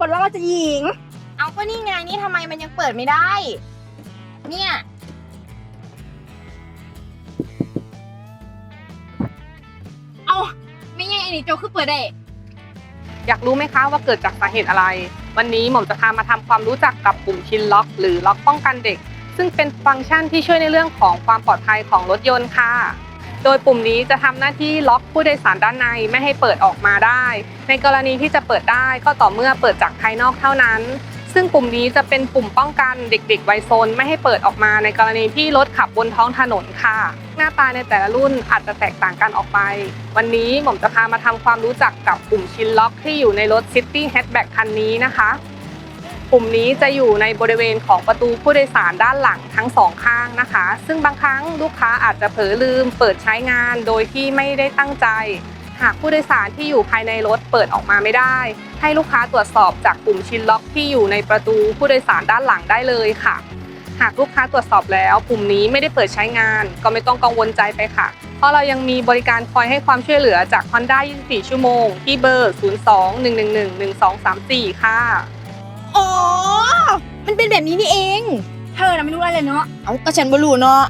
ยปลดล็อกเราจะหญิง เอาก็นี่ไงนี่ทำไมมันยังเปิดไม่ได้ เนี่ย เอาไม่ยังไอ้นี่โจคือเปิดได้ อยากรู้ไหมคะว่าเกิดจากสาเหตุอะไร วันนี้หม่อมจะพามาทำความรู้จักกับปุ่มชินล็อก หรือล็อกป้องกันเด็ก ซึ่งเป็นฟังก์ชันที่ช่วยในเรื่องของความปลอดภัยของรถยนต์ค่ะ โดยปุ่มนี้จะทำหน้าที่ล็อกผู้โดยสารด้านในไม่ให้เปิดออกมาได้ ในกรณีที่จะเปิดได้ก็ต่อเมื่อเปิดจากภายนอกเท่านั้น ซึ่งปุ่มนี้จะเป็นปุ่มป้องกันเด็กๆวัยซน ไม่ให้เปิดออกมาในกรณีที่รถขับบนท้องถนนค่ะ หน้าตาในแต่ละรุ่นอาจจะแตกต่างกันออกไป วันนี้หม่อมจะพามาทำความรู้จักกับปุ่มชินล็อกที่อยู่ในรถ City Hatchback คันนี้นะคะ ปุ่มนี้จะอยู่ในบริเวณของประตูผู้โดยสารด้านหลังทั้งสองข้างนะคะ ซึ่งบางครั้งลูกค้าอาจจะเผลอลืมเปิดใช้งานโดยที่ไม่ได้ตั้งใจ หากผู้โดยสารที่อยู่ภายในรถเปิดออกมาไม่ได้ ให้ลูกค้าตรวจสอบจากปุ่มชินล็อกที่อยู่ในประตูผู้โดยสารด้านหลังได้เลยค่ะ หากลูกค้าตรวจสอบแล้วปุ่มนี้ไม่ได้เปิดใช้งาน ก็ไม่ต้องกังวลใจไปค่ะ เพราะเรายังมีบริการคอยให้ความช่วยเหลือจาก Honda 24 ชั่วโมง ที่เบอร์ 02-111-1234 ค่ะ อ๋อ มันเป็นแบบนี้นี่เอง เธอน่ะไม่รู้อะไรเลยเนาะ เอาก็ฉันบ่รู้เนาะ